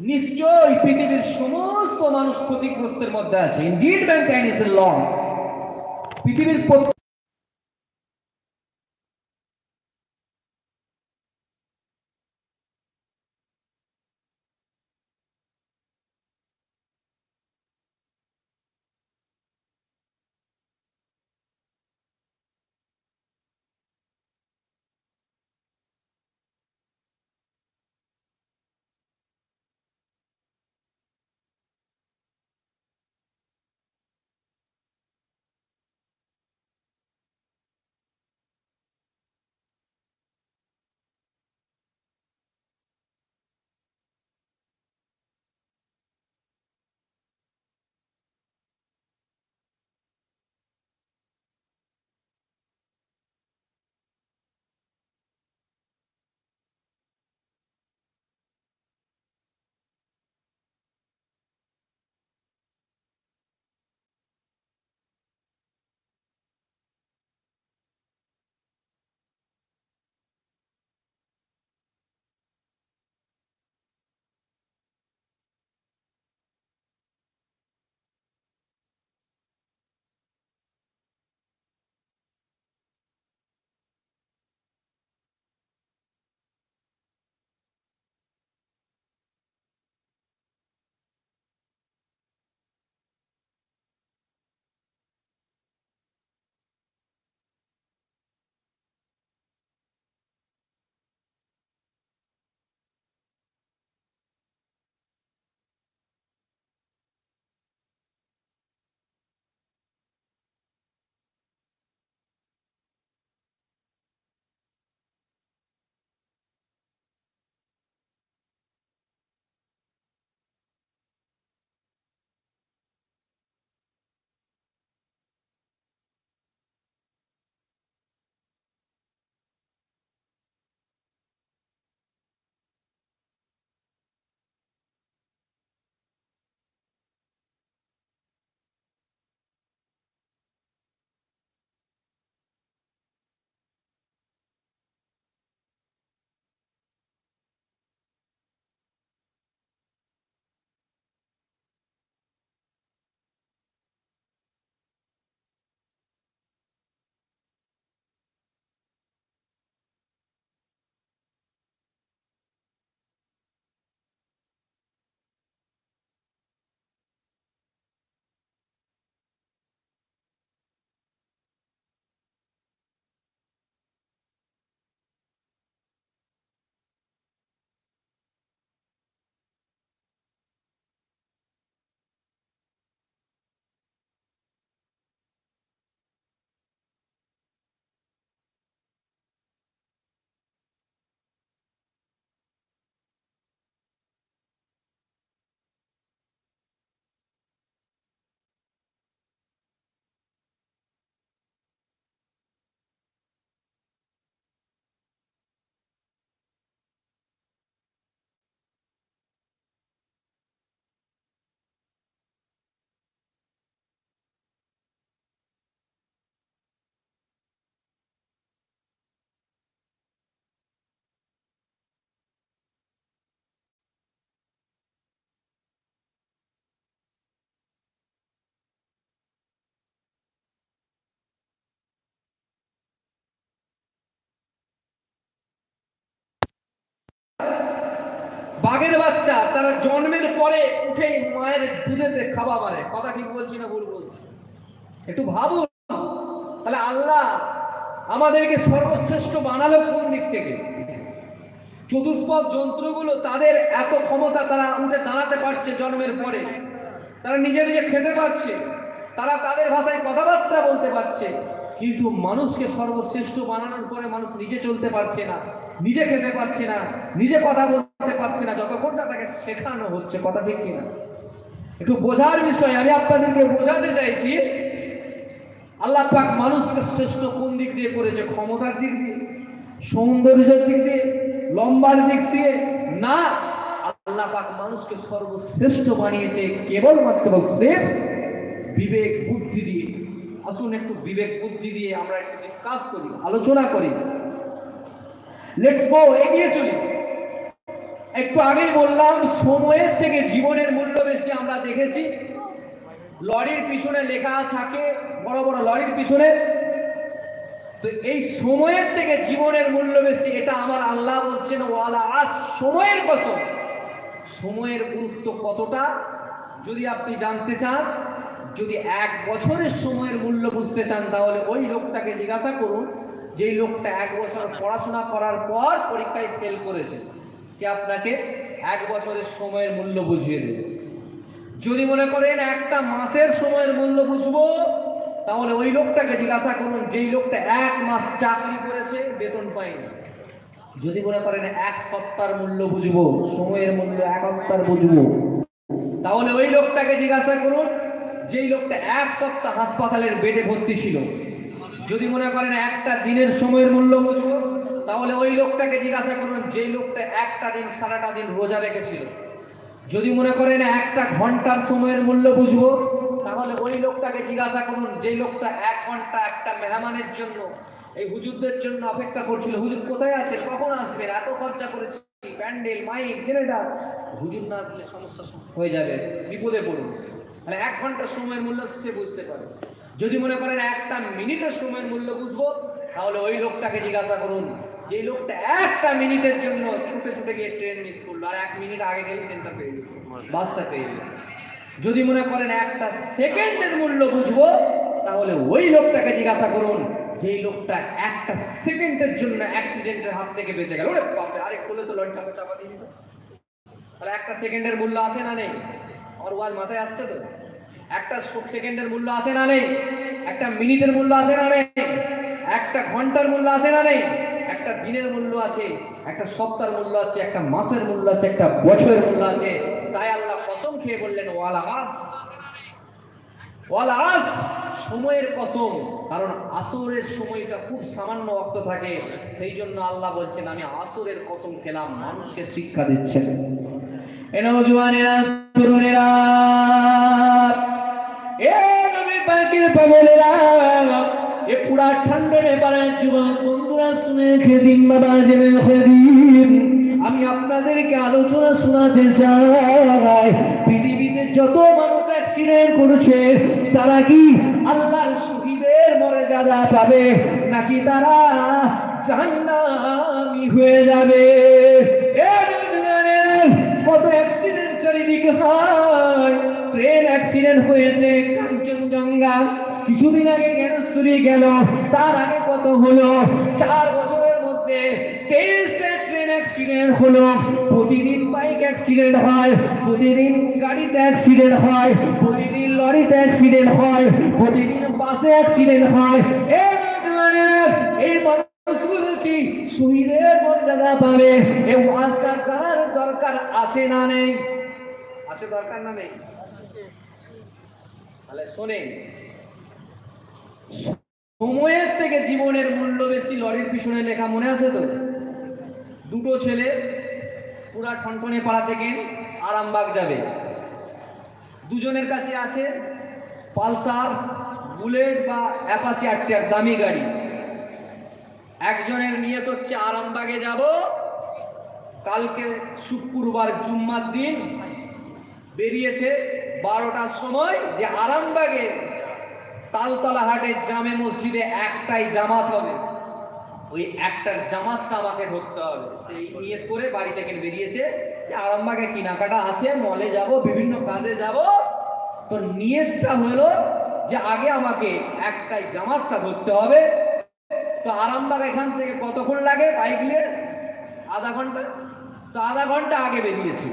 নিশ্চয় পৃথিবীর সমস্ত মানুষ ক্ষতিগ্রস্তের মধ্যে আছে। Indeed bank and is loss পৃথিবীর বাঘের বাচ্চা, তারা জন্মের পরে উঠেই মায়ের দুধেতে খাওয়া মারে। কথা ঠিক বলছি না ভুল বলছি? একটু ভাবুন, তাহলে আল্লাহ আমাদেরকে সর্বশ্রেষ্ঠ বানালো কোন দিক থেকে? চতুষ্পদ যন্ত্রগুলো তাদের এত ক্ষমতা তারা উঠে দাঁড়াতে পারছে জন্মের পরে। তারা নিজে নিজে খেতে পারছে, তারা তাদের ভাষায় কথাবার্তা বলতে পারছে। কিন্তু মানুষকে সর্বশ্রেষ্ঠ বানানোর পরে মানুষ নিজে চলতে পারছে না, নিজে খেতে পারছে না, নিজে কথা বলতে পারছে না যতক্ষণ না তাকে শেখানো হচ্ছে, কথা ঠিক কিনা। একটু বোঝার বিষয়, আমি আপনাদেরকে বোঝাতে চাইছি, আল্লাহ পাক মানুষকে শ্রেষ্ঠ কোন দিক দিয়ে করেছে? ক্ষমতার দিক দিয়ে, সৌন্দর্যের দিক দিয়ে, লম্বার দিক দিয়ে? না, আল্লাহ পাক মানুষকে সর্বশ্রেষ্ঠ বানিয়েছে কেবলমাত্র সেফ বিবেক বুদ্ধি দিয়ে। আসুন একটু বিবেক বুদ্ধি দিয়ে আমরা একটু ডিসকাস করি, আলোচনা করি। লেটস গো এগিয়ে চলি। একটু আগেই বললাম, সময়ের থেকে জীবনের মূল্য বেশি আমরা দেখেছি। লরির পিছনে লেখা থাকে, বড় বড় লরির পিছনে। তো এই সময়ের থেকে জীবনের মূল্য বেশি, এটা আমার আল্লাহ বলছেন, ওয়ালা আজ সময়ের কসম। সময়ের গুরুত্ব কতটা? যদি আপনি জানতে চান, যদি এক বছরের সময়ের মূল্য বুঝতে চান, তাহলে ওই লোকটাকে জিজ্ঞাসা করুন, যেই লোকটা এক বছর পড়াশোনা করার পর পরীক্ষায় ফেল করেছে। সে আপনাকে এক বছরের সময়ের মূল্য বুঝিয়ে দেবে। যদি মনে করেন একটা মাসের সময়ের মূল্য বুঝব, তাহলে ওই লোকটাকে জিজ্ঞাসা করুন, যেই লোকটা এক মাস চাকরি করেছে, বেতন পায়নি যদি মনে করেন এক সপ্তাহের মূল্য বুঝব, সময়ের মূল্য এক সপ্তাহ বুঝব, তাহলে ওই লোকটাকে জিজ্ঞাসা করুন, যেই লোকটা এক সপ্তাহ হাসপাতালের বেডে ভর্তি ছিল। যদি মনে করেন একটা দিনের সময়ের মূল্য বুঝব তাহলে ওই লোকটাকে জিজ্ঞাসা করুন, যেই লোকটা একটা দিন, সারাটা দিন রোজা রেখেছিল। যদি মনে করেন একটা ঘণ্টার সময়ের মূল্য বুঝব, তাহলে ওই লোকটাকে জিজ্ঞাসা করুন, যেই লোকটা এক ঘণ্টা একটা মেহমানের জন্য, এই হুজুরদের জন্য অপেক্ষা করছিল। হুজুর কোথায় আছে? কখন আসবেন এত খরচা করেছি, প্যান্ডেল, মাইক ছেলেটা হুজুর না আসলে সমস্যা হয়ে যাবে, বিপদে পড়ুন। তাহলে এক ঘণ্টার সময়ের মূল্য সে বুঝতে পারে যদি মনে করেন একটা মিনিটের সময়ের মূল্য বুঝব, তাহলে ওই লোকটাকে জিজ্ঞাসা করুন যে লোকটা একটা মিনিটের জন্য ছুটে ছুটে গিয়ে ট্রেন মিস করল আর এক মিনিট আগে গেলে ট্রেনটা পেয়ে গেল বাসটা পেয়ে গেল। যদি মনে করেন একটা সেকেন্ডের মূল্য বুঝব তাহলে ওই লোকটাকে জিজ্ঞাসা করুন যেই লোকটা একটা সেকেন্ডের জন্য অ্যাক্সিডেন্টের হাত থেকে বেঁচে গেল। ওরে বাপরে আরেক করলে তো লরিটা চাপা দিয়ে দিত তাহলে একটা সেকেন্ডের মূল্য আছে না নেই? আমার ওয়াজ মাথায় আসছে তো? একটা সেকেন্ডের মূল্য আছে না নেই? একটা মিনিটের মূল্য আছে না নেই? একটা ঘণ্টার মূল্য আছে না নেই? দিনের মূল্য আছে, একটা সপ্তাহের মূল্য আছে, একটা মাসের মূল্য আছে, একটা বছরের মূল্য আছে। তাই আল্লাহ কসম খেয়ে বললেন, ওয়ালা আস। ওয়ালা আস, সময়ের কসম। কারণ আসরের সময়টা খুব সামান্য অক্ত থাকে। সেই জন্য আল্লাহ বলছেন, আমি আসরের কসম খেলাম, মানুষকে শিক্ষা দিচ্ছেন। এ নওজোয়ানেরা তরুণেরা, এ নবী পাকের পাগলেরা, এ পুরা ঠান্ডারে পাড়ার যুবক আমি আপনাদেরকে আলোচনা শোনাতে চাই। পৃথিবীতে যত মানুষ অ্যাক্সিডেন্ট করছে, তারা কি আল্লাহর শহীদের মর্যাদা পাবে, নাকি তারা জাহান্নামী হয়ে যাবে? কত অ্যাক্সিডেন্ট চারিদিকে হয়। ট্রেন অ্যাক্সিডেন্ট হয়েছে কাঞ্চনজঙ্ঘা। কিছুদিন আগে জ্ঞানেশ্বরী গেল। তার আগে কত হলো? চার বছরের মধ্যে তেইশটা ট্রেন অ্যাক্সিডেন্ট হলো। প্রতিদিন বাইক অ্যাক্সিডেন্ট হয়, প্রতিদিন অ্যাক্সিডেন্ট হয়, প্রতিদিন অ্যাক্সিডেন্ট হয়, প্রতিদিন বাসে অ্যাক্সিডেন্ট হয়। কি মর্যাদা পাবে? দরকার আছে না নেই? আছে দরকার না নেই? তাহলে শোনেন সময়ের থেকে জীবনের মূল্য বেশি লরির পিছনে লেখা মনে আছে তো দুটো ছেলে পুরা ঠনঠনে পাড়া থেকে আরামবাগ যাবে। দুজনের কাছে আছে পালসার, বুলেট বা অ্যাপাচি আটটিয়ার, দামি গাড়ি। একজনের নিয়ত হচ্ছে আরামবাগে যাব। কালকে শুক্রবার জুম্মার দিন বেরিয়েছে বারোটার সময় যে আরামবাগে তালতলা হাটের জামে মসজিদে একটাই জামাত হবে। ওই একটার জামাতটা আমাকে ধরতে হবে। সেই নিয়ত করে বাড়ি থেকে বেরিয়েছে যে আরামবাগে কেনাকাটা আছে মলে যাব, বিভিন্ন কাজে যাব। তো নিয়তটা হলো যে আগে আমাকে একটাই জামাতটা ধরতে হবে। তো আরামবাগ এখান থেকে কতক্ষণ লাগে বাইক নিয়ে? আধা ঘণ্টা। তো আধা ঘণ্টা আগে বেরিয়েছি।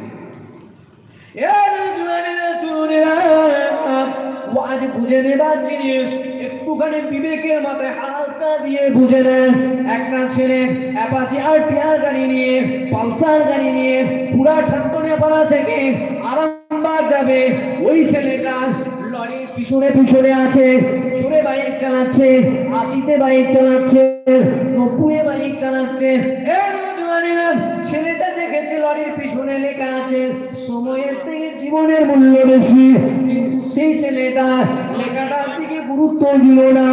আজ বুঝে নেবার জিনিস, একটুখানি বিবেকের মাথায় হালকা দিয়ে বুঝে নেন। একটা ছেলে, অ্যাপাচি আর টিয়ার গাড়ি নিয়ে, পালসার গাড়ি নিয়ে, পুরা ঠান্ডনে পাড়া থেকে আরামবাগ যাবে। ওই ছেলেটা লরির পিছনে পিছনে আছে জোরে বাইক চালাচ্ছে আতিতে বাইক চালাচ্ছে নব্বই বাইক চালাচ্ছে। ছেলেটা দেখেছে লরির পিছনে লেখা আছে, সময়ের থেকে জীবনের মূল্য বেশি, কিন্তু সেই ছেলেটা লেখাটার দিকে গুরুত্ব দিল না।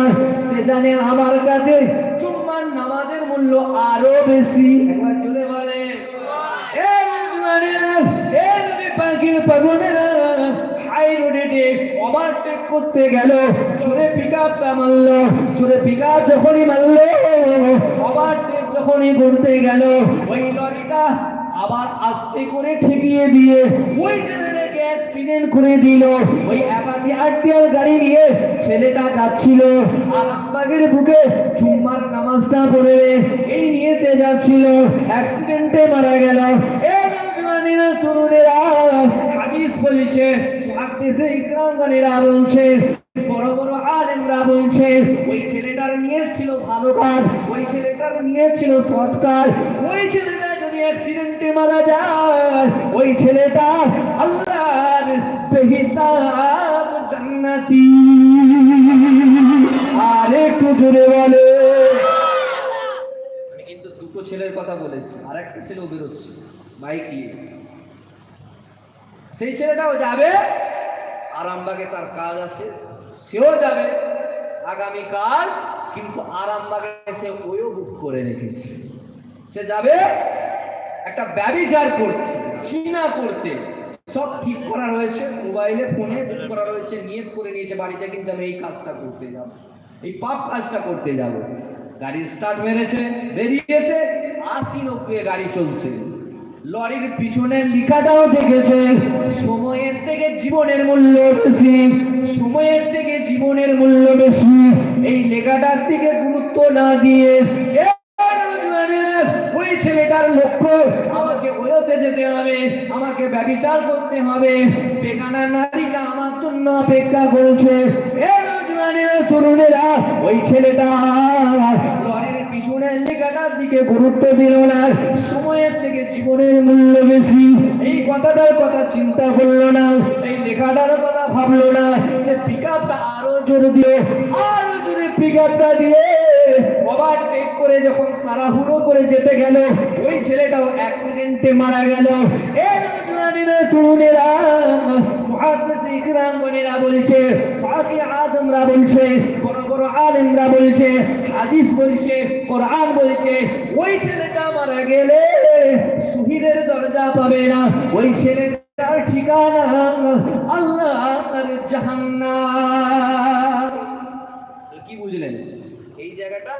সে জানে আমার কাছে জুম্মার নামাজের মূল্য আরও বেশি। করতে গেল চোরে পিক আপটা চোরে পিক আপ গেল, ওই লরিটা আবার আস্তে করে ঠেকিয়ে দিয়ে ওই অ্যাক্সিডেন্ট করে দিল। ওই অ্যাপাচি আরটিআর গাড়ি নিয়ে ছেলেটা যাচ্ছিল। আরামবাগের বুকে জুম্মার নামাজটা পড়ে এই নিয়েতে যাচ্ছিল। অ্যাক্সিডেন্টে মারা গেল। এ নজওয়ানেরা তরুণেরা হাদিস বলছে, হাদিসে ইকরামগানেরা বলছে, বড় বড় আলেমরা বলছে, ওই ছেলেটার নিয়ে ছিল ভালো কাজ, ওই ছেলেটার নিয়ে ছিল সৎ ওই ছেলেটা অ্যাক্সিডেন্টে মারা যায়। ওই ছেলেটা আল্লাহর বেহিসাব জান্নাতি। আর একটু জোরে বলে। আমি কিন্তু দুটো ছেলের কথা বলেছি আর একটা ছেলেও বেরোচ্ছে, বাইক নিয়ে। সেই ছেলেটাও যাবে, আরামবাগে তার কাজ আছে, সেও যাবে আগামীকাল, কিন্তু আরামবাগে সে ওইও বুক করে রেখেছে। সে যাবে একটা ব্যবিচার করতে চিনা করতে সব ঠিক করা রয়েছে মোবাইলে, ফোনে বুক করা রয়েছে নিয়ত করে নিয়েছে বাড়িতে, কিন্তু আমি এই কাজটা করতে যাব। এই পাপ কাজটা করতে যাব। গাড়ি স্টার্ট মেরেছে, বেরিয়েছে, আশি নব্বই গাড়ি চলছে। লরির পিছনের লিখাটাও দেখেছে, সময়ের থেকে জীবনের মূল্য বেশি, সময়ের থেকে জীবনের মূল্য বেশি। এই লেখাটার দিকে গুরুত্ব না দিয়ে ওই ছেলেটার লক্ষ্য আমাকে ওয়োতে যেতে হবে আমাকে ব্যবচার করতে হবে। বেগানা নারীটা আমার জন্য অপেক্ষা করেছে। এ নজওয়ানেরা, তরুণেরা ওই ছেলেটা সময়ের থেকে জীবনের মূল্য বেশি। এই কথাটার কথা চিন্তা করল না এই লেখাটার কথা ভাবলো না। সে পিক আরও জোর দিয়ে আরও জোরে পিক দিয়ে ওভারটেক করে যখন তাড়াহুড়ো করে যেতে গেল, ওই ছেলেটাও অ্যাক্সিডেন্টে মারা গেল। ছেলেটা মারা গেলে শহীদের দরজা পাবে না। ওই ছেলেটার ঠিকানা আল্লাহর জাহান্নাম। কি বুঝলেন? এই জায়গাটা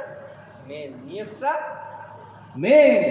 মেন নিয়তটা মেন